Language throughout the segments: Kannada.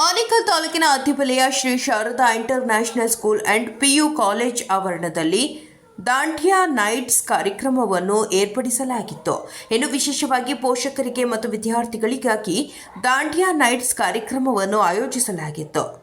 ಆನೇಕಲ್ ತಾಲೂಕಿನ ಅತ್ತಿಬೆಲೆಯ Shri Sharada international school and PU college ಆವರಣದಲ್ಲಿ ದಾಂಡಿಯಾ ನೈಟ್ಸ್ ಕಾರ್ಯಕ್ರಮವನ್ನು ಏರ್ಪಡಿಸಲಾಗಿತ್ತು. ಇನ್ನು ವಿಶೇಷವಾಗಿ ಪೋಷಕರಿಗೆ ಮತ್ತು ವಿದ್ಯಾರ್ಥಿಗಳಿಗಾಗಿ ದಾಂಡಿಯಾ ನೈಟ್ಸ್ ಕಾರ್ಯಕ್ರಮವನ್ನು ಆಯೋಜಿಸಲಾಗಿತ್ತು.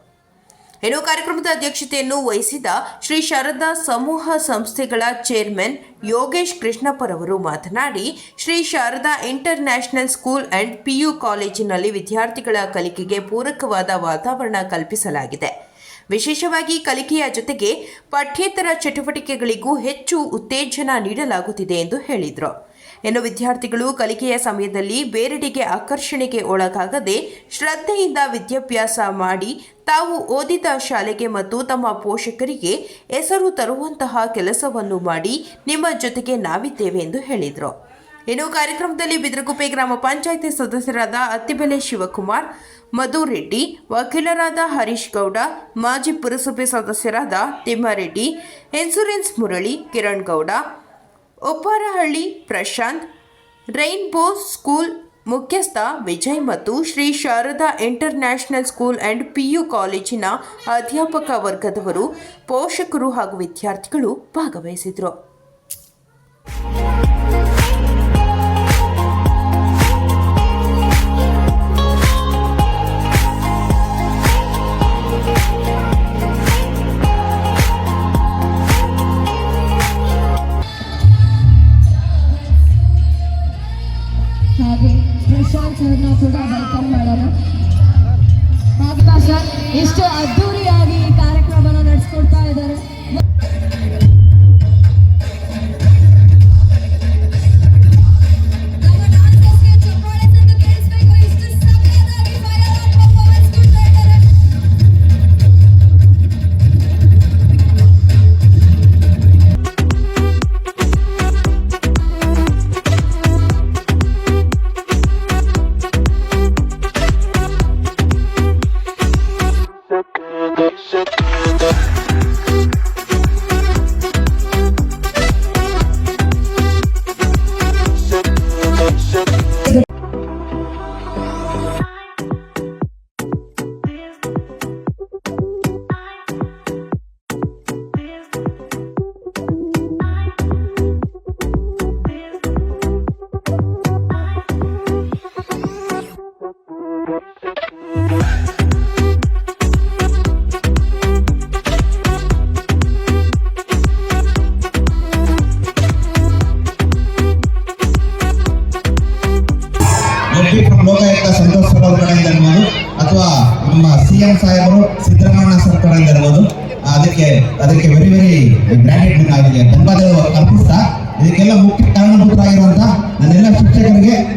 ಇನ್ನು ಕಾರ್ಯಕ್ರಮದ ಅಧ್ಯಕ್ಷತೆಯನ್ನು ವಹಿಸಿದ ಶ್ರೀ ಶಾರದಾ ಸಮೂಹ ಸಂಸ್ಥೆಗಳ ಚೇರ್ಮನ್ ಯೋಗೇಶ್ ಕೃಷ್ಣಪ್ಪರವರು ಮಾತನಾಡಿ, Shri Sharada inter school and PU ಕಾಲೇಜಿನಲ್ಲಿ ವಿದ್ಯಾರ್ಥಿಗಳ ಕಲಿಕೆಗೆ ಪೂರಕವಾದ ವಾತಾವರಣ ಕಲ್ಪಿಸಲಾಗಿದೆ. ವಿಶೇಷವಾಗಿ ಕಲಿಕೆಯ ಜೊತೆಗೆ ಪಠ್ಯೇತರ ಚಟುವಟಿಕೆಗಳಿಗೂ ಹೆಚ್ಚು ಉತ್ತೇಜನ ನೀಡಲಾಗುತ್ತಿದೆ ಎಂದು ಹೇಳಿದರು. ಇನ್ನು ವಿದ್ಯಾರ್ಥಿಗಳು ಕಲಿಕೆಯ ಸಮಯದಲ್ಲಿ ಬೇರೆಡೆಗೆ ಆಕರ್ಷಣೆಗೆ ಒಳಗಾಗದೆ ಶ್ರದ್ಧೆಯಿಂದ ವಿದ್ಯಾಭ್ಯಾಸ ಮಾಡಿ ತಾವು ಓದಿದ ಶಾಲೆಗೆ ಮತ್ತು ತಮ್ಮ ಪೋಷಕರಿಗೆ ಹೆಸರು ತರುವಂತಹ ಕೆಲಸವನ್ನು ಮಾಡಿ ನಿಮ್ಮ ಜೊತೆಗೆ ನಾವಿದ್ದೇವೆ ಎಂದು ಹೇಳಿದರು. ಇನ್ನು ಕಾರ್ಯಕ್ರಮದಲ್ಲಿ ಬಿದ್ರಗುಪ್ಪೆ ಗ್ರಾಮ ಪಂಚಾಯಿತಿ ಸದಸ್ಯರಾದ ಅತ್ತಿಬೆಲೆ ಶಿವಕುಮಾರ್, ಮಧು ರೆಡ್ಡಿ, ವಕೀಲರಾದ ಹರೀಶ್ ಗೌಡ, ಮಾಜಿ ಪುರಸಭೆ ಸದಸ್ಯರಾದ Thimmareddy, insurance Murali, Kiran Gowda Opparahalli Prashanth, rainbow school ಮುಖ್ಯಸ್ಥ ವಿಜಯ್ ಮತ್ತು Shri Sharada inter school school P U ಕಾಲೇಜಿನ ಅಧ್ಯಾಪಕ ವರ್ಗದವರು ಪೋಷಕರು ಹಾಗೂ ವಿದ್ಯಾರ್ಥಿಗಳು ಭಾಗವಹಿಸಿದರು.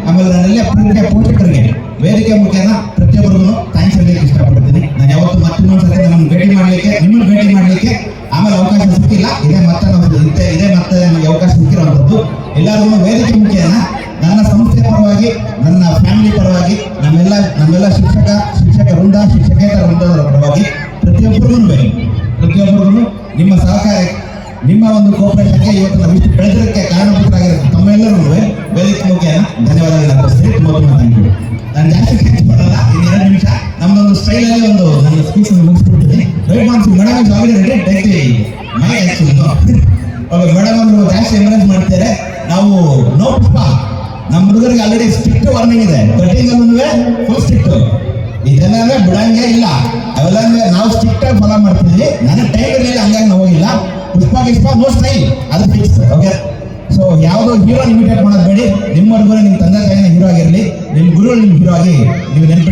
ಆಮೇಲೆ ನನ್ನೆಲ್ಲ ಪ್ರೀತಿಯ ಪೋಷಕರಿಗೆ ವೇದಿಕೆ ಮುಖೇನ ಪ್ರತಿಯೊಬ್ಬರಿಗೂ ಥ್ಯಾಂಕ್ಸ್ ಹೇಳಲಿಕ್ಕೆ ಇಷ್ಟಪಡ್ತೀನಿ. ನಾನು ಯಾವತ್ತು ಮತ್ತಿನ್ನೊಂದು ಸರಿ ನಮ್ಮನ್ನು ಭೇಟಿ ಮಾಡಲಿಕ್ಕೆ, ನಿಮ್ಮನ್ನು ಭೇಟಿ ಮಾಡಲಿಕ್ಕೆ ಆಮೇಲೆ ಅವಕಾಶ ಸಿಕ್ಕಿಲ್ಲ. ಇದೇ ಮತ್ತೆ ನಮ್ಮದು ಇದೇ ಇದೇ ಮತ್ತೆ ನಮಗೆ ಅವಕಾಶ ಸಿಕ್ಕಿರುವಂಥದ್ದು ಎಲ್ಲರಿಗೂ ವೇದಿಕೆ ಮುಖೇನ ನನ್ನ ಸಂಸ್ಥೆ ಪರವಾಗಿ, ನನ್ನ ಫ್ಯಾಮಿಲಿ ಪರವಾಗಿ, ನಮ್ಮೆಲ್ಲ ನಮ್ಮೆಲ್ಲ ಶಿಕ್ಷಕ ಶಿಕ್ಷಕ ವೃಂದ, ಶಿಕ್ಷಕೇತರ ವೃಂದದವರ ಪರವಾಗಿ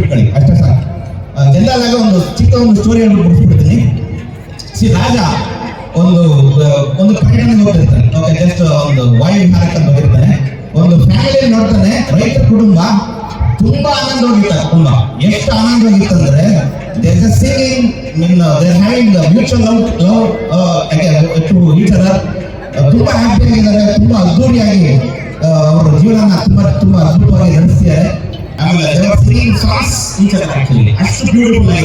ನೆನ್ಪಿಟ್ಕೊಳ್ಳಿ ಅಷ್ಟೇ ಸಾಕು. ಜನರಲ್ ಆಗಿ ಒಂದು ಚಿಕ್ಕ ಒಂದು ಸ್ಟೋರಿಯನ್ನು ಮುಗಿಸ್ಬಿಡ್ತೀನಿ. ಸಿ ರಾಜ ಒಂದು ಒಂದು ಪರ್ಯಟನೆಗೆ ಹೋಗ್ತಿರ್ತಾನೆ ಓಕೆ ಜಸ್ಟ್ ಒಂದು ವಾಯು ವಿಹಾರಕ್ಕೆ ಅಂತ ಹೋಗಿರ್ತಾನೆ. ಒಂದು ಫ್ಯಾಮಿಲಿ ನೋಡ್ತಾನೆ. ರೈತ ಕುಟುಂಬ ತುಂಬಾ ಆನಂದವಾಗಿರ್ತಾರೆ ಕುಟುಂಬ. ಎಷ್ಟು ಆನಂದವಾಗಿತ್ತಂದ್ರೆ there is singing mean there having mutual love love to each other ತುಂಬಾ ಹ್ಯಾಪಿ ಆಗಿದ್ದಾರೆ ತುಂಬಾ ಅದ್ದೂರಿಯಾಗಿ ಆ, ಅವರ ಜೀವನ ತುಂಬಾ ತುಂಬಾ ಅದ್ಭುತವಾಗಿ ನಡೆಸ್ತಿದ್ದಾರೆ. ಆಮೇಲೆ they were singing songs each other actually ಅಷ್ಟು ಬ್ಯೂಟಿಫುಲ್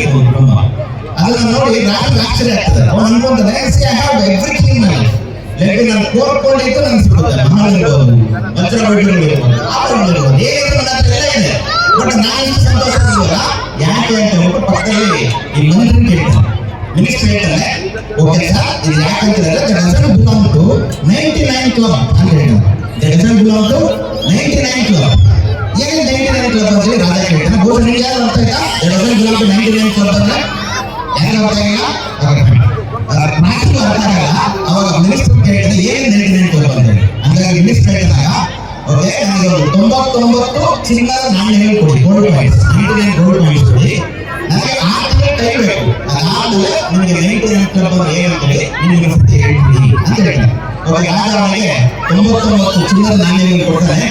ಯಾಕೆ ಅಂತ ಹೇಳ್ಬಿಟ್ಟು ಪಕ್ಕದಲ್ಲಿ ಈ ಮಂತ್ರಿ ಕೇಳ್ತಾರೆ ಮಿನಿಸ್ಟರ್ ನೈನ್ ಕ್ಲಬ್ ಅಂತ ನೈನ್ ಏನು ನೈಂಟಿ ನೈನ್ ಕ್ಲಬ್ ಅಂತ ಹೇಳಿ ರಾಜಾ ಕೇಳ್ತಾನೆ. ಬಹುಶಃ ನಿಮ್ಗೆ ಯಾರು ಆಯ್ತಾ dozen belong to ninety nine club ಅಂದ್ರೆ ಯಾರು ಅವಾಗ ಮಿನಿಸ್ಟರ್ ಕೇಳಿದ್ರೆ ಏನು ನೈಂಟಿ ನೈನ್ ಕ್ಲಬ್ ಅಂತ ಹೇಳಿ? ಹಂಗಾಗಿ ಮಿನಿಸ್ಟರ್ ಹೇಳಿದಾಗ ಓಕೆ, ನನಗೆ ತೊಂಬತ್ತೊಂಬತ್ತು ಚಿನ್ನ ನಾನು ಹೇಳ್ಕೊಡಿ gold points ninety nine gold points ಕೊಡಿ. ನನಗೆ ಆಮೇಲೆ ಟೈಮ್ ಬೇಕು. ಅದಾದ್ಮೇಲೆ ನಿಮಗೆ ನೈಂಟಿ ನೈನ್ ಕ್ಲಬ್ ಅಂತ ಏನಂತೇಳಿ ನಿಮಗೆ ಹೇಳ್ತೀನಿ. ಅಂತ ಹೇಳ್ತಾರೆ ಅವಾಗ ಆಗ ಅವನಿಗೆ ತೊಂಬತ್ತೊಂಬತ್ತು ಚಿನ್ನದ ನಾಣ್ಯಗಳು ಕೊಡ್ತಾನೆ.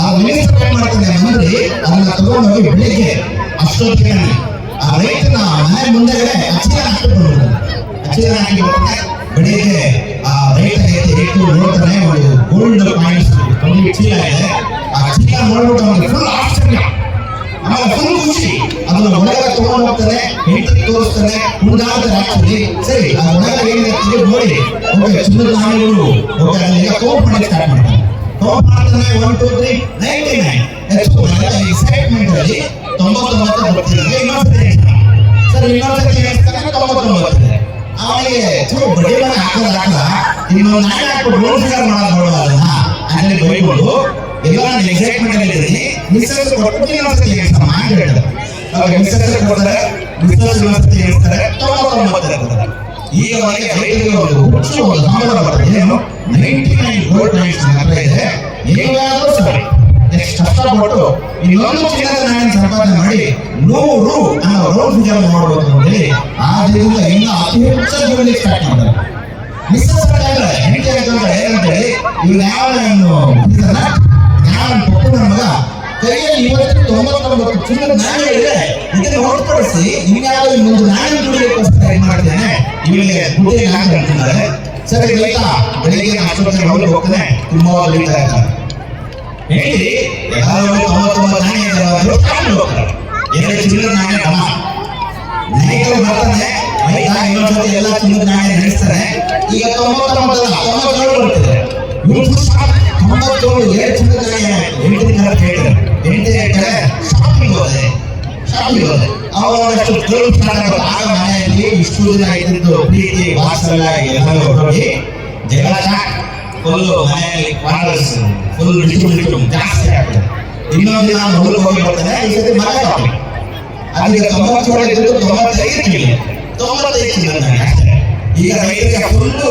ಆ ಮಿನಿಸ್ಟರ್ ಏನ್ ಮಾಡ್ತಾನೆ ಮಂತ್ರಿ ಅದನ್ನ ತಗೊಂಡೋಗಿ ಬೆಳಿಗ್ಗೆ ಅಷ್ಟೊತ್ತಿಗೆ ಆ ರೈತನ ಮನೆ ಮುಂದೆಗಡೆ ಅಚ್ಚಿನ ಹಾಕಿಕೊಂಡು ಅಚ್ಚಿನ ಹಾಕಿ ಬರ್ತಾನೆ ಬೆಳಿಗ್ಗೆ ಆ ಇಟ್ಟು ನೋಡ್ತಾನೆ ಒಂದು ಗೋಲ್ಡ್ ಒಂದು ಚೀಲ ಇದೆ. ಆ ಚೀಲ ನೋಡ್ಬಿಟ್ಟು ಅವನಿಗೆ ಫುಲ್ ಆಶ್ಚರ್ಯ. ಆಮೇಲೆ ಫುಲ್ ಅದನ್ನ ಒಳಗಡೆ ತಗೊಂಡು ಹೆಂಡತಿ ಆಕ್ಚುಲಿ ಸರಿ, ಆ ಒಳಗಡೆ ಏನಿದೆ ನೋಡಿ. ಚಿನ್ನದ ನಾಣ್ಯಗಳು. ಕೋಪ್ ಮಾಡಿ ಸ್ಟಾರ್ಟ್ ಮಾಡ್ತಾನೆ. ತ್ರೀ ನೈನ್ ಎಕ್ಸೈಟ್ಮೆಂಟ್ ಅಲ್ಲಿ ತೊಂಬತ್ತೊಂಬತ್ತು ಬರ್ತಿದ್ರೆ ಇನ್ನೊಂದ್ಸತಿ ಸರ್ ಇನ್ನೊಂದ್ಸತಿ ಹೇಳ್ತಾನೆ ತೊಂಬತ್ತೊಂಬತ್ತು. ಅವನಿಗೆ ಚೂರು ಬಡಿ ಮನೆ ಹಾಕೋದು ಹಾಕಲ್ಲ ಇನ್ನೊಂದು ಮಾಡೋದು ನೋಡುವ ಎಕ್ಸೈಟ್ಮೆಂಟ್ ಅಲ್ಲಿ ಇದ್ದೀನಿ ಮಿಸ್ಸಸ್ ಕೊಟ್ಬಿಟ್ಟು ಇನ್ನೊಂದ್ಸತಿ ಹೇಳ್ತಾನೆ ಮಾಡಿ ಹೇಳ್ತಾರೆ ಅವಾಗ ಮಿಸ್ಸಸ್ ಕೊಡ್ತಾರೆ ಮಿಸ್ಸಸ್ ಇನ್ನೊಂದ್ಸತಿ ಹೇಳ್ತಾರೆ ತೊಂಬತ್ತೊಂಬತ್ತು ಇರ್ತಾರೆ ಈಗ ಅವನಿಗೆ ರೈತರಿಗೆ ಒಂದು ಏನು? ನೈಂಟಿ ನೈನ್ ಗೋಲ್ಡ್ ಕಾಯಿನ್ಸ್ ಹತ್ರ ಇದೆ. ಎಷ್ಟು ಕಷ್ಟಪಟ್ಟು ಇನ್ನೊಂದು ಚಿನ್ನದ ನಾಣ್ಯ ಸಂಪಾದನೆ ಮಾಡಿ ನೂರು ಅನ್ನೋ ರೋಡ್ ಫಿಗರ್ ಅಂತ ಹೇಳಿ ಆ ಇನ್ನು ಅತಿ ಹೆಚ್ಚು ಜೀವನ ಸ್ಟಾರ್ಟ್ ಮಾಡ್ತಾರೆ. ಯಾವ ಮಗ? ಕೈಯಲ್ಲಿ ಇವತ್ತು ತೊಂಬತ್ತೊಂಬತ್ತು ಚಿನ್ನದ ನಾಣ್ಯ ಇದೆ ಇದನ್ನ ಹೊರತುಪಡಿಸಿ ಇನ್ಯಾವ ಇನ್ನೊಂದು ನಾಣ್ಯ ದುಡಿಯೋಕ್ಕೋಸ್ಕರ ಏನ್ ಮಾಡ್ತೇನೆ ಇವನಿಗೆ ದುಡ್ಡಿಗೆ ನಾಣ್ಯ ಹೇಳ್ತಿದ್ದಾರೆ ಸರಿ ರೈತ ಬೆಳಿಗ್ಗೆ ಆಸ್ಪತ್ರೆಗೆ ಹೋಗಿ ಹೋಗ್ತಾನೆ. ತುಂಬಾ ಬೆಳೀತಾ ಇದ್ದಾರೆ ಹೇಳಿ, ಯಾರು ತೊಂಬತ್ತೊಂಬತ್ತು ನಾಣ್ಯ ಇದ್ದಾವೆ ತಗೊಂಡು ಹೋಗ್ತಾರೆ. ಎರಡು ಚಿನ್ನದ ನಾಣ್ಯ ಹಣ ನಾಯಕರು ಬರ್ತಾನೆ ಆಯ್ತಾ ಇನ್ನೊಂದು ಎಲ್ಲ ಚಿನ್ನದ ನಾಣ್ಯ ನಡೆಸ್ತಾರೆ. ಈಗ ತೊಂಬತ್ತೊಂಬತ್ತಲ್ಲ, ತೊಂಬತ್ತೇಳು ಬರ್ತಿದೆ ನಾಣ್ಯ ಎಂಟನೇ ಶಾಪಿಂಗ್ ಹೋದೆ ಶಾಪಿಂಗ್ ಹೋದೆ ಅವಾಗ ಒಂದಷ್ಟು ಕೇಳಿಸ್ತಾರೆ ಆಗ ಮನೆಯಲ್ಲಿ ಇಷ್ಟು ದಿನ ಇದ್ದಿದ್ದು ಪ್ರೀತಿ ವಾತ್ಸಲ್ಯ ಎಲ್ಲರೂ ಹೋಗಿ ಜಗಳ ಫುಲ್ ಮನೆಯಲ್ಲಿ ಕ್ವಾರ್ಟರ್ಸ್ ಫುಲ್ ಡಿಸ್ಟ್ರಿಬ್ಯೂಷನ್ ಜಾಸ್ತಿ ಆಗ್ತದೆ ಇನ್ನೊಂದು ನಾನು ಹೊರಗೆ ಹೋಗಿ ಈ ಈಗ ರೈತರಿಗೆ ಫುಲ್ಲು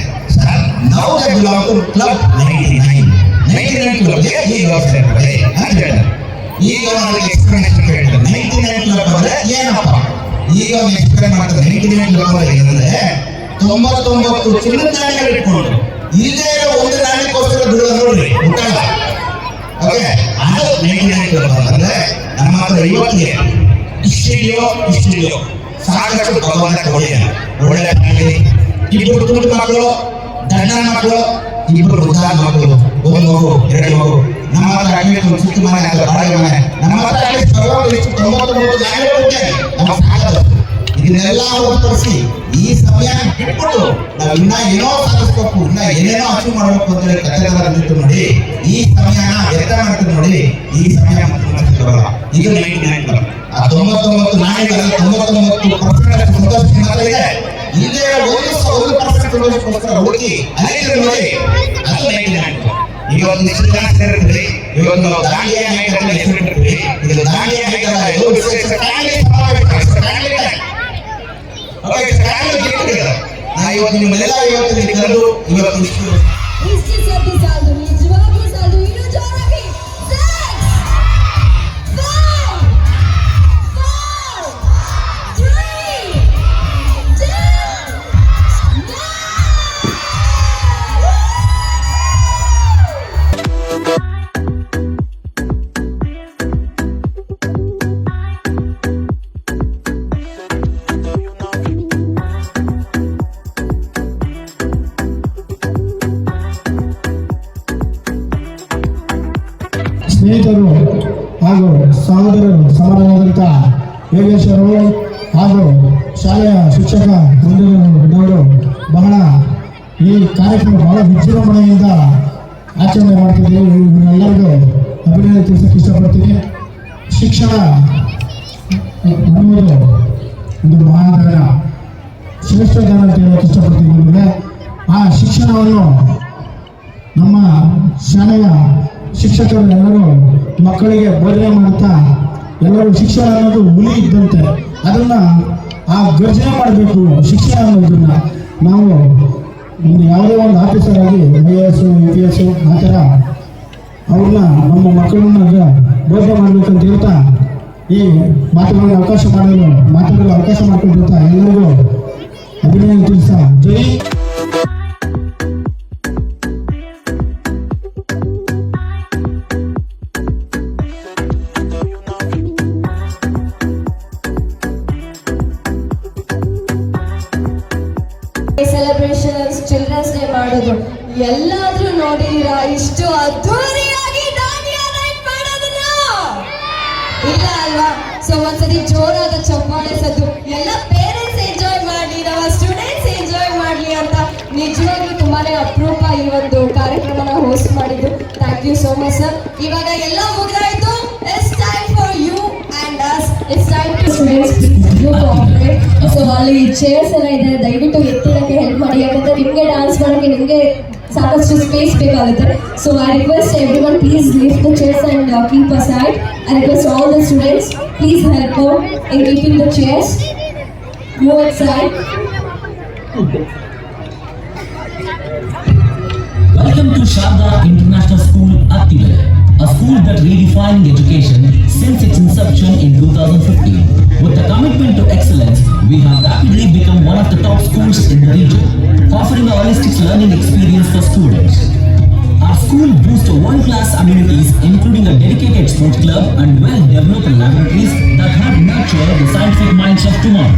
ಸರ್ ನಾವು belong to club ninety nine ninety nine he ಈಗ ಅಂತ ಹೇಳಿದ್ರೆ ಈಗ ನನಗೆ ಎಕ್ಸ್ಪ್ಲನೇಷನ್ ಕೇಳಿದ್ರೆ ನೈಂಟಿ ನೈನ್ ಕ್ಲಬ್ ಅಂದ್ರೆ ಏನಪ್ಪ ಈಗ ಅವ್ನು ಎಕ್ಸ್ಪ್ಲೇನ್ ಮಾಡ್ತಾರೆ ನೈಂಟಿ ನೈನ್ ಕ್ಲಬ್ ಅಂದ್ರೆ ಏನಂದ್ರೆ ತೊಂಬತ್ತೊಂಬತ್ತು ಚಿನ್ನದ ನಾಣ್ಯಗಳು ಇಟ್ಕೊಂಡ್ರು ಇರೋ ಒಂದು ನಾಣ್ಯಕ್ಕೋಸ್ಕರ ದುಡಿದ ನೋಡ್ರಿ ಮುಟ್ಟಲ್ಲ ಓಕೆ ಅದು ನೈಂಟಿ ನೈನ್ ಕ್ಲಬ್ ಅಂದ್ರೆ ನಮ್ಮ ಹತ್ರ ಇವತ್ತಿಗೆ ಇಷ್ಟಿದೆಯೋ ಇಷ್ಟಿದೆಯೋ ಸಾಕಷ್ಟು ಭಗವಂತ ಒಳ್ಳೆಯ ಒಳ್ಳೆ ಫ್ಯಾಮಿಲಿ ಇಬ್ಬರು ತುಂಡು ಮಕ್ಕಳು ದಡ್ಡ ಮಕ್ಕಳು ಇಬ್ಬರು ಮುದ್ದಾದ ಮಕ್ಕಳು. ಒಂದು ಮಗು ಎರಡು ಮಗು. ನಮ್ಮ ಹತ್ರ ಒಂದು ಚಿಕ್ಕ ಮನೆ ಅಲ್ಲ ಬಾಡಿಗೆ ಮನೆ. ನಮ್ಮ ಹತ್ರ ಸಾಕದು ಇದನ್ನೆಲ್ಲ ಈ ಸಮಯ ಬಿಟ್ಬಿಟ್ಟು ನಾವು ಇನ್ನ ಏನೋ ಸಾಧಿಸ್ಬೇಕು, ಇನ್ನ ಏನೇನೋ ಅಚೀವ್ ಮಾಡಬೇಕು ಅಂತ ಹೇಳಿ ಕಥೆಗಾರ ನಿಂತು ನೋಡಿ, ಈ ಸಮಯನ ವ್ಯರ್ಥ ಮಾಡ್ತೀವಿ ನೋಡಿ, ಈ ಸಮಯ ಬರಲ್ಲ. ಈಗ ನೈಂಟಿ ನೈನ್ ಆ ತೊಂಬತ್ತೊಂಬತ್ತು ನಾಯಿಗಳಲ್ಲಿ ತೊಂಬತ್ತೊಂಬತ್ತು ಪರ್ಸೆಂಟ್ ಸಂತೋಷ ಇಲ್ಲೇ ಒಂದು ಒಂದು ಹುಡುಕಿ ಐದು ನೋಡಿ ಅದು ನೈನ್ ಸೇರಿರ್ತೀವಿ ಒಂದು ದಾಂಡಿಯ ನಾಯಕರಲ್ಲಿ ಹೆಸರಿಟ್ಟಿರ್ತೀವಿ ಇದು ಇವತ್ತು ನಿಮ್ಮೆಲ್ಲ ಇವತ್ತು ಇವತ್ತು ಈ ಕಾರ್ಯಕ್ರಮ ಬಹಳ ವಿಜೃಂಭಣೆಯಿಂದ ಆಚರಣೆ ಮಾಡ್ತಿದ್ದೀವಿ ಇವರೆಲ್ಲರಿಗೂ ಅಭಿನಂದನೆ ತಿಳಿಸಕ್ಕೆ ಇಷ್ಟಪಡ್ತೀನಿ. ಶಿಕ್ಷಣ, ಅನ್ನೋದು ಒಂದು ಮಹಾದಾನ. ಶ್ರೇಷ್ಠ ದಾನ ಅಂತ ಹೇಳಕ್ಕೆ ಇಷ್ಟಪಡ್ತೀನಿ ನಿಮಗೆ. ಆ ಶಿಕ್ಷಣವನ್ನು ನಮ್ಮ ಶಾಲೆಯ ಶಿಕ್ಷಕರು ಎಲ್ಲರೂ ಮಕ್ಕಳಿಗೆ ಬೋಧನೆ ಮಾಡುತ್ತಾ ಎಲ್ಲರೂ ಶಿಕ್ಷಣ ಅನ್ನೋದು ಹುಲಿ ಇದ್ದಂತೆ. ಅದನ್ನು ಆ ಗರ್ಜನೆ ಮಾಡಬೇಕು ಶಿಕ್ಷಣ ಅನ್ನೋದನ್ನು. ನಾವು ಒಂದು ಯಾವುದೇ ಒಂದು ಆಫೀಸರ್ ಆಗಿ I A S U P S ಆ ಥರ ಅವ್ರನ್ನ, ನಮ್ಮ ಮಕ್ಕಳನ್ನ ಬೋಧನೆ ಮಾಡಬೇಕಂತ ಹೇಳ್ತಾ ಈ ಮಾತುಗಳಿಗೆ ಅವಕಾಶ ಮಾಡಲು, ಮಾತುಗಳಿಗೆ ಅವಕಾಶ ಮಾಡ್ಕೊಂಡಿರ್ತಾ ಎಲ್ಲರಿಗೂ ಅಭಿನಂದನೆ ತಿಳಿಸ ಜೈ ಮಾಡೋದು ಎಲ್ಲಾದ್ರೂ ನೋಡಿದೀರಾ? ಇಷ್ಟು ಅದ್ದೂರಿಯಾಗಿ ಇಲ್ಲ ಅಲ್ವಾ? ಸೊ ಒಂದ್ಸತಿ ಜೋರಾದ ಚಪ್ಪಾಳೆ ಸದ್ದು. ಎಲ್ಲ ಪೇರೆಂಟ್ಸ್ ಎಂಜಾಯ್ ಮಾಡ್ಲಿ, ನಮ್ಮ ಸ್ಟೂಡೆಂಟ್ಸ್ ಎಂಜಾಯ್ ಮಾಡ್ಲಿ ಅಂತ ನಿಜವಾಗ್ಲೂ ತುಂಬಾನೇ ಅಪರೂಪ ಈ ಒಂದು ಕಾರ್ಯಕ್ರಮನ ಹೋಸ್ಟ್ ಮಾಡಿದ್ದು. Thank you so much sir ಇವಾಗ ಎಲ್ಲ ಮುಗಿದಾಯ್ತು. It's time for you and us it's time to students you cooperate so ಅಲ್ಲಿ ಚೇರ್ಸ್ ಎಲ್ಲ ಇದೆ ದಯವಿಟ್ಟು ಎತ್ತಿಡಕ್ಕೆ ಹೆಲ್ಪ್ ಮಾಡಿ. ಯಾಕಂದ್ರೆ ನಿಮಗೆ ಡಾನ್ಸ್ ಮಾಡೋಕ್ಕೆ ನಿಮಗೆ ಸಾಕಷ್ಟು ಸ್ಪೇಸ್ ಬೇಕಾಗುತ್ತೆ. So I request every one please lift the chairs and keep a side I request all the students please help out in keeping the chairs move side Welcome to Sharda International School, Attile, a school that redefined education since its inception in 2015. With a commitment to excellence, we have rapidly become one of the top schools in the region, offering a holistic learning experience for students. Our school boasts world-class amenities, including a dedicated sports club and well-developed laboratories that help nurture the scientific minds of tomorrow.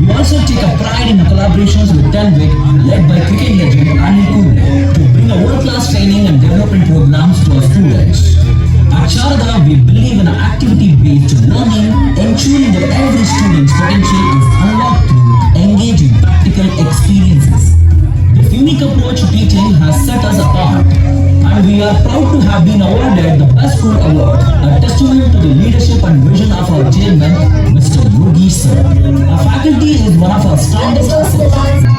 We also take a pride in collaborations with Tenvic, led by cricket legend Anil Kumble, to bring a world-class training and development programs to our students. Have been awarded the Best School Award, a testament to the leadership and vision of our chairman, Mr. Yogi Sir. Our faculty is one of our strongest assets.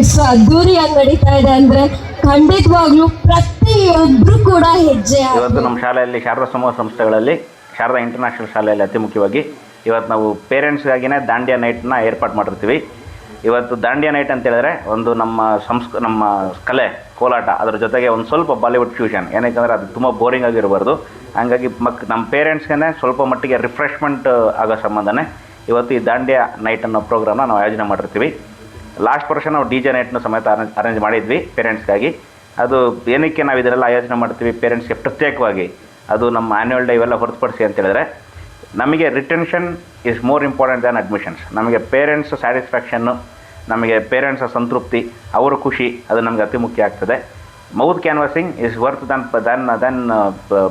ಇಷ್ಟು ಅದ್ದೂರಿಯಾಗಿ ನಡೀತಾ ಇದೆ ಅಂದ್ರೆ ಖಂಡಿತವಾಗ್ಲೂ ಪ್ರತಿಯೊಬ್ರು ಕೂಡ ಹೆಜ್ಜೆ ಇವತ್ತು ನಮ್ಮ ಶಾಲೆಯಲ್ಲಿ ಶಾರದಾ ಸಮೂಹ ಸಂಸ್ಥೆಗಳಲ್ಲಿ, ಶಾರದಾ ಇಂಟರ್ನ್ಯಾಷನಲ್ ಶಾಲೆಯಲ್ಲಿ ಅತಿ ಮುಖ್ಯವಾಗಿ ಇವತ್ತು ನಾವು ಪೇರೆಂಟ್ಸ್ಗಾಗಿನೇ ದಾಂಡಿಯಾ ನೈಟ್ನ ಏರ್ಪಾಟ್ ಮಾಡಿರ್ತೀವಿ. ಇವತ್ತು ದಾಂಡಿಯಾ ನೈಟ್ ಅಂತ ಹೇಳಿದ್ರೆ ಒಂದು ನಮ್ಮ ಸಂಸ್ಕ, ನಮ್ಮ ಕಲೆ, ಕೋಲಾಟ, ಅದ್ರ ಜೊತೆಗೆ ಒಂದು ಸ್ವಲ್ಪ ಬಾಲಿವುಡ್ ಫ್ಯೂಷನ್ ಏನಕ್ಕೆ ಅದು ತುಂಬ ಬೋರಿಂಗ್ ಆಗಿರಬಾರ್ದು. ಹಾಗಾಗಿ ಮಕ್, ನಮ್ಮ ಪೇರೆಂಟ್ಸ್ಗೆ ಸ್ವಲ್ಪ ಮಟ್ಟಿಗೆ ರಿಫ್ರೆಶ್ಮೆಂಟ್ ಆಗೋ ಸಂಬಂಧನೇ ಇವತ್ತು ಈ ದಾಂಡಿಯಾ ನೈಟ್ ಅನ್ನೋ ಪ್ರೋಗ್ರಾಮ್ನ ನಾವು ಆಯೋಜನೆ ಮಾಡಿರ್ತೀವಿ. ಲಾಸ್ಟ್ ವರ್ಷ ನಾವು ಡಿ ಜೆ ನೈಟ್ನ ಸಮೇತ ಅರೇಂಜ್ ಅರೇಂಜ್ ಮಾಡಿದ್ವಿ ಪೇರೆಂಟ್ಸ್ಗಾಗಿ. ಅದು ಏನಕ್ಕೆ ನಾವು ಇದನ್ನೆಲ್ಲ ಆಯೋಜನೆ ಮಾಡ್ತೀವಿ ಪೇರೆಂಟ್ಸ್ಗೆ ಪ್ರತ್ಯೇಕವಾಗಿ, ಅದು ನಮ್ಮ ಆ್ಯನ್ಯುವಲ್ ಡೇ ಇವೆಲ್ಲ ಹೊರತುಪಡಿಸಿ ಅಂತ ಹೇಳಿದ್ರೆ, ನಮಗೆ retention is more important than admissions ನಮಗೆ ಪೇರೆಂಟ್ಸ್ ಸ್ಯಾಟಿಸ್ಫ್ಯಾಕ್ಷನ್ನು ನಮಗೆ ಪೇರೆಂಟ್ಸ್ ಸಂತೃಪ್ತಿ, ಅವರ ಖುಷಿ, ಅದು ನಮಗೆ ಅತಿ ಮುಖ್ಯ ಆಗ್ತದೆ. Mouth canvassing is worth than than than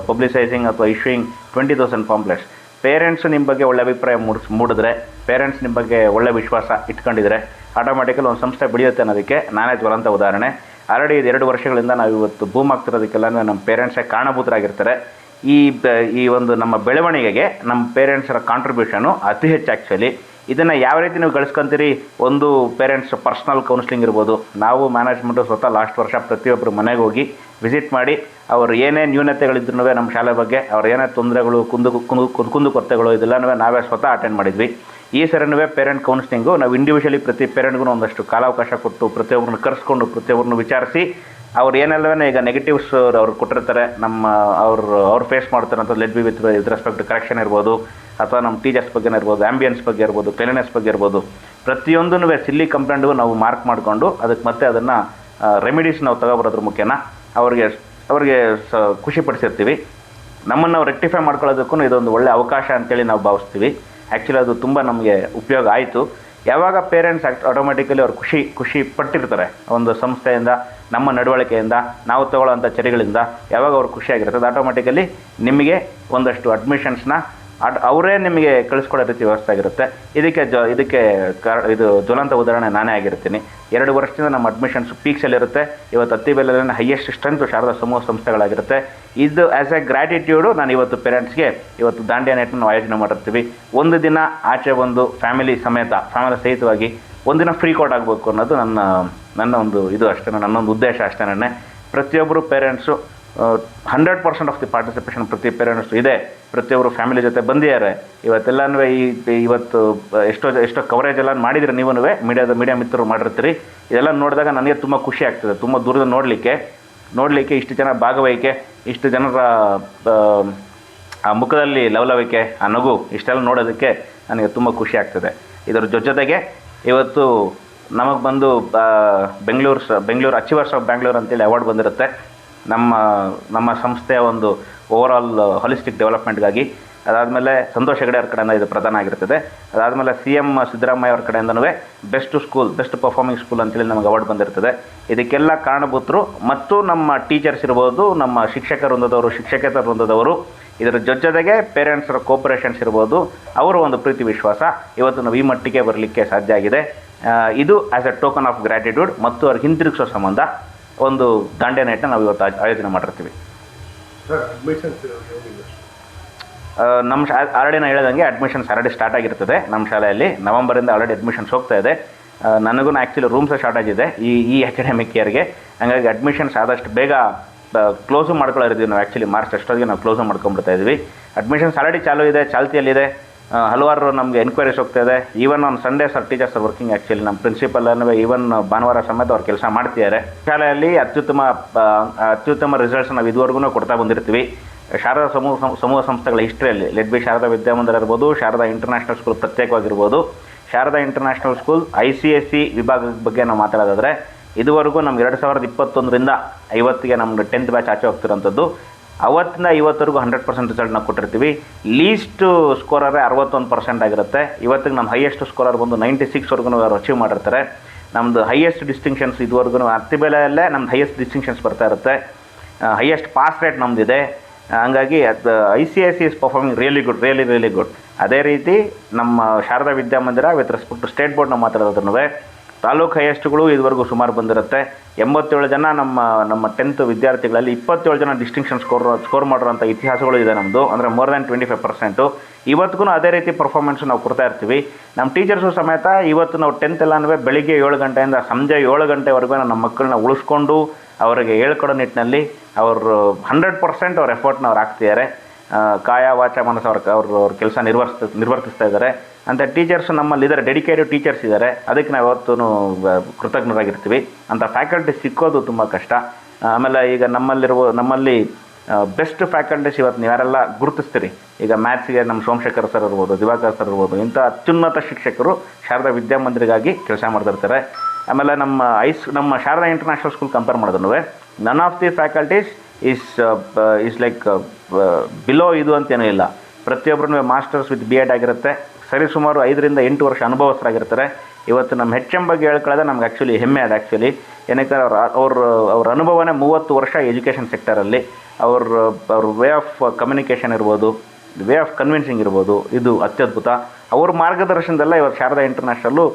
publicising or issuing twenty thousand pamphlets parents ನಿಮ್ಮ ಬಗ್ಗೆ ಒಳ್ಳೆ ಅಭಿಪ್ರಾಯ ಮೂಡಿಸ್ ಮೂಡಿದ್ರೆ ಪೇರೆಂಟ್ಸ್ ನಿಮ್ಮ ಬಗ್ಗೆ ಒಳ್ಳೆ ವಿಶ್ವಾಸ ಇಟ್ಕೊಂಡಿದ್ರೆ ಆಟೋಮೆಟಿಕಲಿ ಒಂದು ಸಂಸ್ಥೆ ಬೆಳೆಯುತ್ತೆ ಅನ್ನೋದಕ್ಕೆ ನಾನೇ ಜ್ವಲಂತ ಉದಾಹರಣೆ. ಆಲ್ರೆಡಿ ಇದು ಎರಡು ವರ್ಷಗಳಿಂದ ನಾವು ಇವತ್ತು ಬೂಮ್ ಆಗ್ತಿರೋದಕ್ಕೆಲ್ಲ ನಮ್ಮ ಪೇರೆಂಟ್ಸೇ ಕಾರಣಭೂತರಾಗಿರ್ತಾರೆ. ಈ ಈ ಒಂದು ನಮ್ಮ ಬೆಳವಣಿಗೆಗೆ ನಮ್ಮ ಪೇರೆಂಟ್ಸರ ಕಾಂಟ್ರಿಬ್ಯೂಷನು ಅತಿ ಹೆಚ್ಚು ಆ್ಯಕ್ಚುಲಿ ಇದನ್ನು ಯಾವ ರೀತಿ ನೀವು ಗಳಿಸ್ಕೊಂತೀರಿ? ಒಂದು ಪೇರೆಂಟ್ಸ್ ಪರ್ಸ್ನಲ್ ಕೌನ್ಸಿಲಿಂಗ್ ಇರ್ಬೋದು. ನಾವು ಮ್ಯಾನೇಜ್ಮೆಂಟು ಸ್ವತಃ ಲಾಸ್ಟ್ ವರ್ಷ ಪ್ರತಿಯೊಬ್ಬರು ಮನೆಗೆ ಹೋಗಿ ವಿಸಿಟ್ ಮಾಡಿ ಅವ್ರು ಏನೇ ನ್ಯೂನತೆಗಳಿದ್ರು ನಮ್ಮ ಶಾಲೆ ಬಗ್ಗೆ, ಅವ್ರು ಏನೇ ತೊಂದರೆಗಳು, ಕುಂದು ಕುಂದು ಕುಂದು ಕೊರತೆಗಳು ಇದೆಲ್ಲನೂ ನಾವೇ ಸ್ವತಃ ಅಟೆಂಡ್ ಮಾಡಿದ್ವಿ. ಈ ಸರನವೇ ಪೇರೆಂಟ್ ಕೌನ್ಸಿಲಿಂಗು ನಾವು ಇಂಡಿವಿಜುವಲಿ ಪ್ರತಿ ಪೇರೆಂಟ್ಗೂ ಒಂದಷ್ಟು ಕಾಲಾವಕಾಶ ಕೊಟ್ಟು ಪ್ರತಿಯೊಬ್ಬರನ್ನು ಕರೆಸ್ಕೊಂಡು ಪ್ರತಿಯೊಬ್ಬರನ್ನು ವಿಚಾರಿಸಿ, ಅವ್ರು ಏನೆಲ್ಲವೇ ಈಗ ನೆಗೆಟಿವ್ಸ್ ಅವ್ರು ಕೊಟ್ಟಿರ್ತಾರೆ, ನಮ್ಮ ಅವರು, ಅವ್ರು face ಮಾಡ್ತಾರಂಥ let be with with respect correction ಇರ್ಬೋದು, ಅಥವಾ ನಮ್ಮ ಟೀಚರ್ಸ್ ಬಗ್ಗೆ ಇರ್ಬೋದು ಆ್ಯಂಬಿಯನ್ಸ್ ಬಗ್ಗೆ ಇರ್ಬೋದು ಕ್ಲೀನೆಸ್ ಬಗ್ಗೆ ಇರ್ಬೋದು ಪ್ರತಿಯೊಂದೂ ಸಿಲ್ಲಿ ಕಂಪ್ಲೇಂಟ್ಗೂ ನಾವು ಮಾರ್ಕ್ ಮಾಡಿಕೊಂಡು, ಅದಕ್ಕೆ ಮತ್ತೆ ಅದನ್ನು ರೆಮಿಡೀಸ್ ನಾವು ತಗೋಬರೋದ್ರ ಮುಖ್ಯನ ಅವ್ರಿಗೆ ಅವ್ರಿಗೆ ಸ, ಖುಷಿಪಡಿಸಿರ್ತೀವಿ. ನಮ್ಮನ್ನು ರೆಕ್ಟಿಫೈ ಮಾಡ್ಕೊಳ್ಳೋದಕ್ಕೂ ಇದೊಂದು ಒಳ್ಳೆಯ ಅವಕಾಶ ಅಂತೇಳಿ ನಾವು ಭಾವಿಸ್ತೀವಿ. ಆ್ಯಕ್ಚುಲಿ ಅದು ತುಂಬ ನಮಗೆ ಉಪಯೋಗ ಆಯಿತು. ಯಾವಾಗ ಪೇರೆಂಟ್ಸ್ ಆಟೋಮೆಟಿಕಲಿ ಅವ್ರು ಖುಷಿ ಖುಷಿ ಪಟ್ಟಿರ್ತಾರೆ. ಒಂದು ಸಂಸ್ಥೆಯಿಂದ, ನಮ್ಮ ನಡವಳಿಕೆಯಿಂದ, ನಾವು ತಗೊಳ್ಳೋಂಥ ಚರಿಗಳಿಂದ ಯಾವಾಗ ಅವ್ರು ಖುಷಿಯಾಗಿರ್ತದೆ ಆಟೋಮೆಟಿಕಲಿ ನಿಮಗೆ ಒಂದಷ್ಟು ಅಡ್ಮಿಷನ್ಸ್ನ ಅಡ್ ಅವರೇ ನಿಮಗೆ ಕಳಿಸ್ಕೊಡೋ ರೀತಿ ವ್ಯವಸ್ಥೆ ಆಗಿರುತ್ತೆ. ಇದಕ್ಕೆ ಜ, ಇದಕ್ಕೆ ಕಾರ, ಇದು ಜ್ವಲಂತ ಉದಾಹರಣೆ ನಾನೇ ಆಗಿರ್ತೀನಿ. ಎರಡು ವರ್ಷದಿಂದ ನಮ್ಮ ಅಡ್ಮಿಷನ್ಸ್ ಪೀಕ್ಸಲ್ಲಿರುತ್ತೆ ಇವತ್ತು ಹತ್ತಿ ಬೆಲೆಯಲ್ಲಿ ಹೈಯೆಸ್ಟ್ ಸ್ಟ್ರೆಂತ್ ಶಾರದಾ ಸಮೂಹ ಸಂಸ್ಥೆಗಳಾಗಿರುತ್ತೆ. ಇದು ಆ್ಯಸ್ ಎ ಗ್ರ್ಯಾಟಿಟ್ಯೂಡು ನಾನು ಇವತ್ತು ಪೇರೆಂಟ್ಸ್ಗೆ ಇವತ್ತು ದಾಂಡಿಯಾ ನೆಟ್ನ ಆಯೋಜನೆ ಮಾಡಿರ್ತೀವಿ. ಒಂದು ದಿನ ಆಚೆ ಒಂದು ಫ್ಯಾಮಿಲಿ ಸಮೇತ ಫ್ಯಾಮಿಲಿ ಸಹಿತವಾಗಿ ಒಂದಿನ ಫ್ರೀ ಕೋಟ್ ಆಗಬೇಕು ಅನ್ನೋದು ನನ್ನ ನನ್ನ ಒಂದು ಇದು ಅಷ್ಟೇ ನನ್ನೊಂದು ಉದ್ದೇಶ ಅಷ್ಟೇ ಪ್ರತಿಯೊಬ್ಬರು parents hundred percent of the participation ಪ್ರತಿ ಪೇರೆಂಟ್ಸ್ ಇದೆ. ಪ್ರತಿಯೊಬ್ಬರು ಫ್ಯಾಮಿಲಿ ಜೊತೆ ಬಂದಿದ್ದಾರೆ. ಇವತ್ತೆಲ್ಲನೂ ಈ ಇವತ್ತು ಎಷ್ಟೋ ಎಷ್ಟೋ ಕವರೇಜ್ ಎಲ್ಲ ಮಾಡಿದ್ರೆ ನೀವೂ ಮೀಡಿಯಾದ ಮೀಡಿಯಾ ಮಿತ್ರರು ಮಾಡಿರ್ತೀರಿ. ಇದೆಲ್ಲ ನೋಡಿದಾಗ ನನಗೆ ತುಂಬ ಖುಷಿ ಆಗ್ತದೆ. ತುಂಬ ದೂರದ ನೋಡಲಿಕ್ಕೆ ನೋಡಲಿಕ್ಕೆ ಇಷ್ಟು ಜನ ಭಾಗವಹಿಕೆ ಇಷ್ಟು ಜನರ ಆ, ಮುಖದಲ್ಲಿ ಲವಲವಿಕೆ ಆ ನಗು ಇಷ್ಟೆಲ್ಲ ನೋಡೋದಕ್ಕೆ ನನಗೆ ತುಂಬ ಖುಷಿ ಆಗ್ತದೆ. ಇದರ ಜೊತೆಗೆ ಇವತ್ತು ನಮಗೆ ಬಂದು ಬೆಂಗಳೂರು ಸ ಬೆಂಗಳೂರು ಅಚೀವರ್ಸ್ ಆಫ್ ಬ್ಯಾಂಗ್ಳೂರ್ ಅಂತೇಳಿ ಅವಾರ್ಡ್ ಬಂದಿರುತ್ತೆ. ನಮ್ಮ ನಮ್ಮ ಸಂಸ್ಥೆಯ ಒಂದು ಓವರ್ ಆಲ್ ಹಾಲಿಸ್ಟಿಕ್ ಡೆವಲಪ್ಮೆಂಟ್ಗಾಗಿ ಅದಾದಮೇಲೆ ಸಂತೋಷ್ ಹೆಗಡೆ ಅವ್ರ ಕಡೆಯಿಂದ ಇದು ಪ್ರಧಾನ ಆಗಿರ್ತದೆ. ಅದಾದಮೇಲೆ ಸಿ ಎಂ ಸಿದ್ದರಾಮಯ್ಯ ಅವ್ರ ಕಡೆಯಿಂದನೂ best school best performing school ಅಂತೇಳಿ ನಮಗೆ ಅವಾರ್ಡ್ ಬಂದಿರ್ತದೆ. ಇದಕ್ಕೆಲ್ಲ ಕಾರಣಭೂತರು ಮತ್ತು ನಮ್ಮ ಟೀಚರ್ಸ್ ಇರ್ಬೋದು, ನಮ್ಮ ಶಿಕ್ಷಕ ವೃಂದದವರು, ಶಿಕ್ಷಕೇತರ ವೃಂದದವರು, ಇದರ ಜೊತೆಗೆ ಪೇರೆಂಟ್ಸ್ರ ಕೋಪರೇಷನ್ಸ್ ಇರ್ಬೋದು, ಅವರ ಒಂದು ಪ್ರೀತಿ ವಿಶ್ವಾಸ. ಇವತ್ತು ನಾವು ಈ ಮಟ್ಟಿಗೆ ಬರಲಿಕ್ಕೆ ಸಾಧ್ಯ ಆಗಿದೆ. ಇದು as a token of gratitude ಮತ್ತು ಅವ್ರಿಗೆ ಹಿಂತಿರುಗಿಸೋ ಸಂಬಂಧ. ಒಂದು ದಾಂಡೆ ನೈಟ್ನ ನಾವು ಇವತ್ತು ಆಯೋಜನೆ ಮಾಡಿರ್ತೀವಿ. ನಮ್ಮ ಶಾ ಆಲ್ರೆಡಿ ನಾನು ಹೇಳ್ದಂಗೆ ಅಡ್ಮಿಷನ್ಸ್ ಆಲ್ರೆಡಿ ಸ್ಟಾರ್ಟ್ ಆಗಿರ್ತದೆ ನಮ್ಮ ಶಾಲೆಯಲ್ಲಿ. ನವಂಬರಿಂದ ಆಲ್ರೆಡಿ ಅಡ್ಮಿಷನ್ಸ್ ಹೋಗ್ತಾ ಇದೆ. ನನಗೂ ಆ್ಯಕ್ಚುಲಿ ರೂಮ್ಸ್ ಶಾರ್ಟೇಜ್ ಇದೆ. ಈ ಈ ಅಕಾಡೆಮಿಕ್ ಇಯರ್ಗೆ ಹಂಗಾಗಿ ಅಡ್ಮಿಷನ್ಸ್ ಆದಷ್ಟು ಬೇಗ ಕ್ಲೋಸು ಮಾಡ್ಕೊಳ್ಳೋರಿದ್ದೀವಿ ನಾವು ಆ್ಯಕ್ಚುಲಿ ಮಾರ್ಚ್ ಅಷ್ಟೊತ್ತಿಗೆ ನಾವು ಕ್ಲೋಸು ಮಾಡ್ಕೊಂಬಿಡ್ತಾ ಇದ್ವಿ. ಅಡ್ಮಿಷನ್ಸ್ ಆಲ್ರೆಡಿ ಚಾಲೂ ಇದೆ ಚಾಲ್ತಿಯಲ್ಲಿದೆ. ಹಲವಾರು ನಮಗೆ ಎನ್ಕ್ವೈರೀಸ್ ಇದೆ. Even on Sunday sir teachers working actually ನಮ್ಮ ಪ್ರಿನ್ಸಿಪಲ್ ಅನ್ನುವ ಈವನ್ ಭಾನುವಾರ ಸಮೇತ ಅವ್ರು ಕೆಲಸ ಮಾಡ್ತಿದ್ದಾರೆ. ಶಾಲೆಯಲ್ಲಿ ಅತ್ಯುತ್ತಮ ಅತ್ಯುತ್ತಮ ರಿಸಲ್ಟ್ಸ್ ನಾವು ಇದುವರೆಗೂ ಕೊಡ್ತಾ ಬಂದಿರ್ತೀವಿ. ಶಾರದಾ ಸಮೂಹ ಸಮೂಹ ಸಂಸ್ಥೆಗಳ ಹಿಸ್ಟ್ರಿಯಲ್ಲಿ ಲೆಡ್ ಬಿ ಶಾರದಾ ವಿದ್ಯಾಮಂದಿರ ಇರ್ಬೋದು, Sharada international school ಪ್ರತ್ಯೇಕವಾಗಿರ್ಬೋದು, Sharada international school I C S C ವಿಭಾಗದ ಬಗ್ಗೆ ನಾವು ಮಾತಾಡೋದಾದರೆ, ಇದುವರೆಗೂ ನಮ್ಗೆ ಎರಡು ಸಾವಿರದ ಇಪ್ಪತ್ತೊಂದರಿಂದ ಐವತ್ತಿಗೆ ನಮ್ಗೆ ಟೆಂತ್ ಬ್ಯಾಚ್ ಆಚೆ ಹೋಗ್ತಿರೋಂಥದ್ದು. ಅವತ್ತಿಂದ ಇವತ್ತರೆಗೂ ಹಂಡ್ರೆಡ್ ಪರ್ಸೆಂಟ್ ರಿಸಲ್ಟ್ನ ಕೊಟ್ಟಿರ್ತೀವಿ. ಲೀಸ್ಟ್ ಸ್ಕೋರರೇ ಅರವತ್ತೊಂದು ಪರ್ಸೆಂಟ್ ಆಗಿರುತ್ತೆ. ಇವತ್ತಿಗೆ ನಮ್ಮ ಹೈಯೆಸ್ಟ್ ಸ್ಕೋರರ್ ಬಂದು ನೈಂಟಿ ಸಿಕ್ಸ್ವರೆಗೂ ಅವರು ಅಚೀವ್ ಮಾಡಿರ್ತಾರೆ. ನಮ್ಮದು ಹೈಯೆಸ್ಟ್ ಡಿಸ್ಟಿಂಕ್ಷನ್ಸ್ ಇದುವರೆಗೂ ಹತ್ತಿ ಬೆಲೆಯಲ್ಲೇ ನಮ್ದು ಹೈಯೆಸ್ಟ್ ಡಿಸ್ಟಿಂಕ್ಷನ್ಸ್ ಬರ್ತಾ ಇರುತ್ತೆ. ಹೈಯೆಸ್ಟ್ ಪಾಸ್ ರೇಟ್ ನಮ್ಮದಿದೆ ಹಂಗಾಗಿ ಅದು I C I C is performing really good really really good ಅದೇ ರೀತಿ ನಮ್ಮ Sharada Vidyamandira with respect to state ಬೋರ್ಡ್ನ ಮಾತಾಡೋದ್ರೂ ತಾಲೂಕು ಹೈಯೆಸ್ಟ್ಗಳು ಇದುವರೆಗೂ ಸುಮಾರು ಬಂದಿರುತ್ತೆ. ಎಂಬತ್ತೇಳು ಜನ ನಮ್ಮ ನಮ್ಮ ಟೆಂತ್ ವಿದ್ಯಾರ್ಥಿಗಳಲ್ಲಿ ಇಪ್ಪತ್ತೇಳು ಜನ ಡಿಸ್ಟಿಂಕ್ಷನ್ ಸ್ಕೋರ್ ಸ್ಕೋರ್ ಮಾಡಿರೋಂಥ ಇತಿಹಾಸಗಳು ಇದೆ ನಮ್ಮದು ಅಂದರೆ more than twenty five percent ಇವತ್ತಿಗೂ ಅದೇ ರೀತಿ ಪರ್ಫಾರ್ಮೆನ್ಸ್ ನಾವು ಕೊಡ್ತಾ ಇರ್ತೀವಿ. ನಮ್ಮ ಟೀಚರ್ಸು ಸಮೇತ ಇವತ್ತು ನಾವು ಟೆಂತ್ ಎಲ್ಲನೂ ಬೆಳಿಗ್ಗೆ ಏಳು ಗಂಟೆಯಿಂದ ಸಂಜೆ ಏಳು ಗಂಟೆವರೆಗೂ ನಮ್ಮ ಮಕ್ಕಳನ್ನ ಉಳಿಸ್ಕೊಂಡು ಅವರಿಗೆ ಹೇಳ್ಕೊಡೋ ನಿಟ್ಟಿನಲ್ಲಿ ಅವರು ಹಂಡ್ರೆಡ್ ಪರ್ಸೆಂಟ್ ಅವ್ರ ಎಫರ್ಟ್ನ ಅವ್ರು ಹಾಕ್ತಿದ್ದಾರೆ. ಕಾಯ ವಾಚ ಮನಸ್ಸು ಅವ್ರ ಅವ್ರ ಅವ್ರ ಕೆಲಸ ನಿರ್ವಹಿಸ್ತ ನಿರ್ವರ್ತಿಸ್ತಾ ಇದ್ದಾರೆ. ಅಂತ ಟೀಚರ್ಸ್ ನಮ್ಮಲ್ಲಿ ಇದ್ದಾರೆ ಡೆಡಿಕೇಟೆಡ್ ಟೀಚರ್ಸ್ ಇದ್ದಾರೆ ಅದಕ್ಕೆ ನಾವು ಯಾವತ್ತೂ ಕೃತಜ್ಞರಾಗಿರ್ತೀವಿ. ಅಂಥ ಫ್ಯಾಕಲ್ಟಿ ಸಿಕ್ಕೋದು ತುಂಬ ಕಷ್ಟ. ಆಮೇಲೆ ಈಗ ನಮ್ಮಲ್ಲಿರುವ, ನಮ್ಮಲ್ಲಿ ಬೆಸ್ಟ್ ಫ್ಯಾಕಲ್ಟೀಸ್ ಇವತ್ತು ನೀವು ಯಾರೆಲ್ಲ ಗುರುತಿಸ್ತೀರಿ? ಈಗ ಮ್ಯಾಥ್ಸ್ಗೆ ನಮ್ಮ ಸೋಮಶೇಖರ್ ಸರ್ ಇರ್ಬೋದು, ದಿವಾಕರ್ ಸರ್ ಇರ್ಬೋದು, ಇಂಥ ಅತ್ಯುನ್ನತ ಶಿಕ್ಷಕರು ಶಾರದಾ ವಿದ್ಯಾಮಂದಿರಿಗಾಗಿ ಕೆಲಸ ಮಾಡ್ತಿರ್ತಾರೆ. ಆಮೇಲೆ ನಮ್ಮ ಐಸ್ ನಮ್ಮ ಶಾರದಾ ಇಂಟರ್ನ್ಯಾಷನಲ್ ಸ್ಕೂಲ್ ಕಂಪೇರ್ ಮಾಡಿದ್ರು none of the faculties is is like below ಇದು ಅಂತೇನೂ ಇಲ್ಲ. ಪ್ರತಿಯೊಬ್ಬರೂ ಮಾಸ್ಟರ್ಸ್ ವಿತ್ ಬಿ ಎಡ್ ಆಗಿರುತ್ತೆ. ಸರಿಸುಮಾರು ಐದರಿಂದ ಎಂಟು ವರ್ಷ ಅನುಭವಸ್ಥರಾಗಿರ್ತಾರೆ. ಇವತ್ತು ನಮ್ಮ ಹೆಚ್ ಎಂ ಬಗ್ಗೆ ಹೇಳ್ಕೊಳ್ಳೋದೆ ನಮ್ಗೆ ಆ್ಯಕ್ಚುಲಿ ಹೆಮ್ಮೆ ಅದು ಆ್ಯಕ್ಚುಲಿ ಏನಕ್ಕೆ ಅವ್ರ ಅವರು, ಅವ್ರ ಅನುಭವನೇ ಮೂವತ್ತು ವರ್ಷ ಎಜುಕೇಷನ್ ಸೆಕ್ಟರಲ್ಲಿ ಅವ್ರ ಅವ್ರ ವೇ ಆಫ್ ಕಮ್ಯುನಿಕೇಷನ್ ಇರ್ಬೋದು ವೇ ಆಫ್ ಕನ್ವಿನ್ಸಿಂಗ್ ಇರ್ಬೋದು, ಇದು ಅತ್ಯದ್ಭುತ. ಅವ್ರ ಮಾರ್ಗದರ್ಶನದಲ್ಲ ಇವತ್ತು ಶಾರದಾ ಇಂಟರ್ನ್ಯಾಷನಲ್ಲು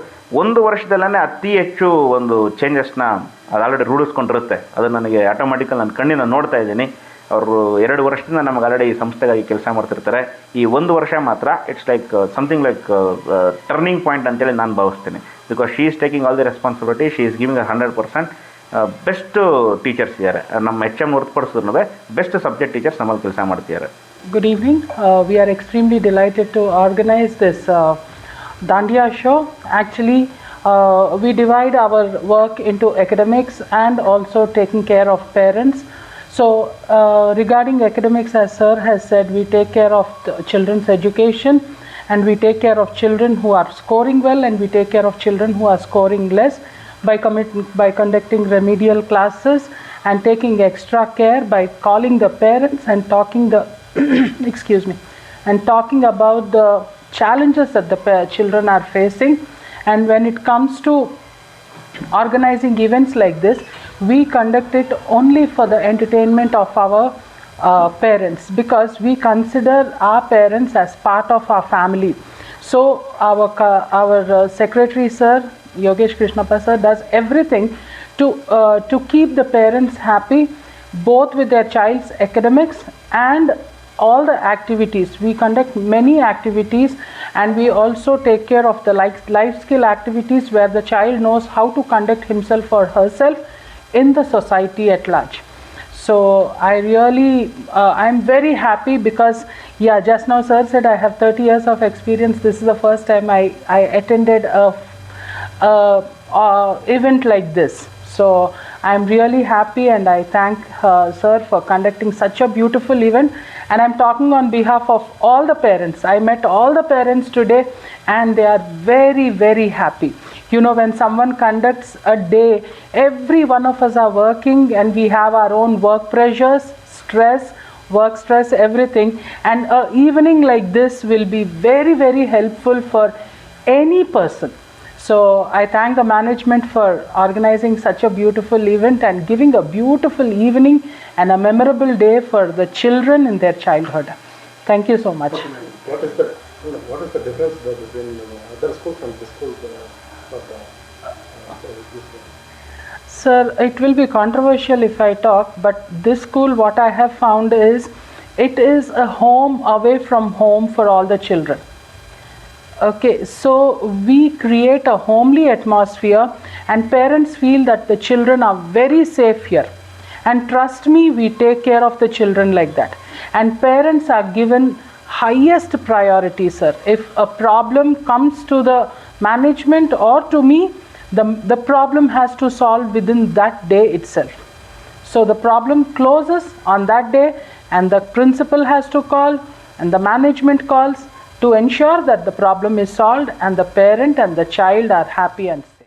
ಒಂದು ವರ್ಷದಲ್ಲೇ ಅತಿ ಹೆಚ್ಚು ಒಂದು ಚೇಂಜಸ್ನ ಅದು ಆಲ್ರೆಡಿ ರೂಢಿಸ್ಕೊಂಡಿರುತ್ತೆ. ಅದು ನನಗೆ ಆಟೋಮೆಟಿಕಲ್ ನನ್ನ ಕಣ್ಣಿನ ನೋಡ್ತಾ ಇದ್ದೀನಿ. ಅವರು ಎರಡು ವರ್ಷದಿಂದ ನಮಗೆ ಆಲ್ರೆಡಿ ಈ ಸಂಸ್ಥೆಗಾಗಿ ಕೆಲಸ ಮಾಡ್ತಿರ್ತಾರೆ. ಈ ಒಂದು ವರ್ಷ ಮಾತ್ರ it's like something like turning point ಅಂತೇಳಿ ನಾನು ಭಾವಿಸ್ತೀನಿ. Because she is taking all the responsibility she is giving a hundred percent best teachers ಇದ್ದಾರೆ. ನಮ್ಮ ಎಚ್ ಎಂ ಹೊರತುಪಡಿಸಿದ್ರು ಬೆಸ್ಟ್ ಸಬ್ಜೆಕ್ಟ್ ಟೀಚರ್ಸ್ ನಮ್ಮಲ್ಲಿ ಕೆಲಸ ಮಾಡ್ತಿದ್ದಾರೆ. Good evening we are extremely delighted to organise this dandiya show actually we divide our work into our and also taking care of parents. So, uh, regarding academics, as Sir has said, we take care of children's education and we take care of children who are scoring well and we take care of children who are scoring less by, commit- by conducting remedial classes and taking extra care by calling the parents and talking the excuse me and talking about the challenges that the children are facing. And when it comes to organizing events like this we conduct it only for the entertainment of our uh, parents because we consider our parents as part of our family. So our our uh, secretary sir yogesh krishnappa sir does everything to uh, to keep the parents happy both with their child's academics and all the activities. We conduct many activities and we also take care of the life, life skill activities where the child knows how to conduct himself or herself in the society at large so i really uh, i'm very happy because yeah just now sir said i have 30 years of experience this is the first time i i attended a uh, uh, event like this. So I'm really happy and I thank uh, sir for conducting such a beautiful event. And I'm talking on behalf of all the parents. I met all the parents today and they are very, very happy. You know, when someone conducts a day, every one of us are working and we have our own work pressures, stress, work stress, everything. And a evening like this will be very, very helpful for any person. So I thank the management for organizing such a beautiful event and giving a beautiful evening and a memorable day for the children in their childhood. Thank you so much. What is the what is the difference between other schools and this school? Sir, it will be controversial if I talk, but this school, what I have found is it is a home away from home for all the children. Okay, so we create a homely atmosphere, and parents feel that the children are very safe here. And trust me, we take care of the children like that. And parents are given highest priority, sir. If a problem comes to the management or to me, the, the problem has to solve within that day itself. So the problem closes on that day, and the principal has to call, and the management calls to ensure that the problem is solved, and the parent and the child are happy and